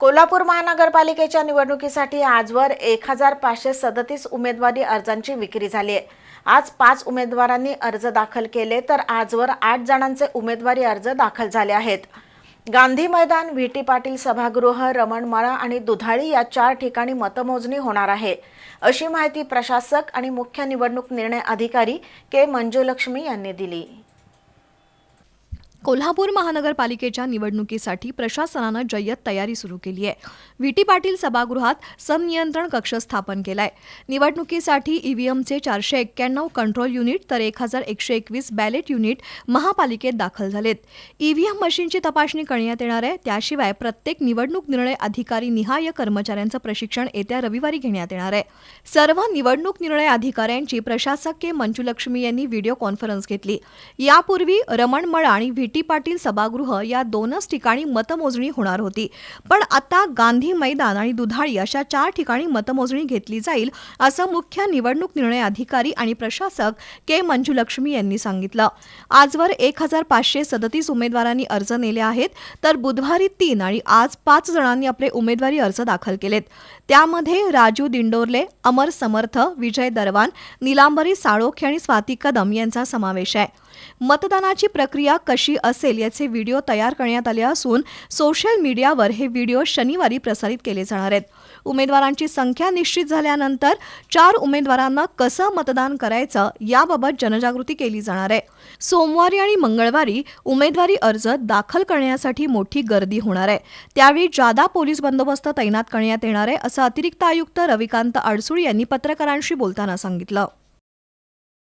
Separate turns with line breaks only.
कोल्हापूर महानगरपालिकेच्या निवडणुकीसाठी आजवर एक हजार पाचशे सदतीस उमेदवारी अर्जांची विक्री झाली आहे. आज पाच उमेदवारांनी अर्ज दाखल केले तर आजवर आठ जणांचे उमेदवारी अर्ज दाखल झाले आहेत. गांधी मैदान व्ही. टी. पाटील सभागृह रमणमळा आणि दुधाळी या चार ठिकाणी मतमोजणी होणार आहे. अशी माहिती प्रशासक आणि मुख्य निवडणूक निर्णय अधिकारी के. मंजुलक्ष्मी यांनी दिली.
कोल्हापूर महानगरपालिकेच्या निवडणुकीसाठी प्रशासनानं जय्यत तयारी सुरू केली आहे. व्ही. पाटील सभागृहात संनियंत्रण कक्ष स्थापन केलाय. निवडणुकीसाठी ईव्हीएमचे चारशे एक्क्याण्णव कंट्रोल युनिट तर एक हजार एकशे एकवीस बॅलेट युनिट महापालिकेत दाखल झालेत. ईव्हीएम मशीनची तपासणी करण्यात येणार आहे. त्याशिवाय प्रत्येक निवडणूक निर्णय अधिकारी निहाय कर्मचाऱ्यांचं प्रशिक्षण येत्या रविवारी घेण्यात येणार आहे. सर्व निवडणूक निर्णय अधिकाऱ्यांची प्रशासक के मंजुलक्ष्मी यांनी व्हिडिओ कॉन्फरन्स घेतली. यापूर्वी रमणमळ आणि व्ही. टी पाटील सभागृह या दोनच ठिकाणी मतमोजणी होणार होती. पण आता गांधी मैदान आणि दुधाळी अशा चार ठिकाणी मतमोजणी घेतली जाईल असं मुख्य निवडणूक निर्णय अधिकारी आणि प्रशासक के मंजुलक्ष्मी यांनी सांगितलं. आजवर एक हजार पाचशे सदतीस उमेदवारांनी अर्ज नेले आहेत तर बुधवारी तीन आणि आज पाच जणांनी आपले उमेदवारी अर्ज दाखल केलेत. त्यामध्ये राजू दिंडोरले अमर समर्थ विजय दरवान निलांबरी साळोखे आणि स्वाती कदम यांचा समावेश आहे. मतदानाची प्रक्रिया कशी असेल याचे व्हिडिओ तयार करण्यात आले असून सोशल मीडियावर हे व्हिडिओ शनिवारी प्रसारित केले जाणार आहेत. उमेदवारांची संख्या निश्चित झाल्यानंतर चार उमेदवारांना कसं मतदान करायचं याबाबत जनजागृती केली जाणार आहे. सोमवारी आणि मंगळवारी उमेदवारी अर्ज दाखल करण्यासाठी मोठी गर्दी होणार आहे. त्यावेळी जादा पोलीस बंदोबस्त तैनात करण्यात येणार आहे असं अतिरिक्त आयुक्त रविकांत अडसूळ यांनी पत्रकारांशी बोलताना सांगितलं.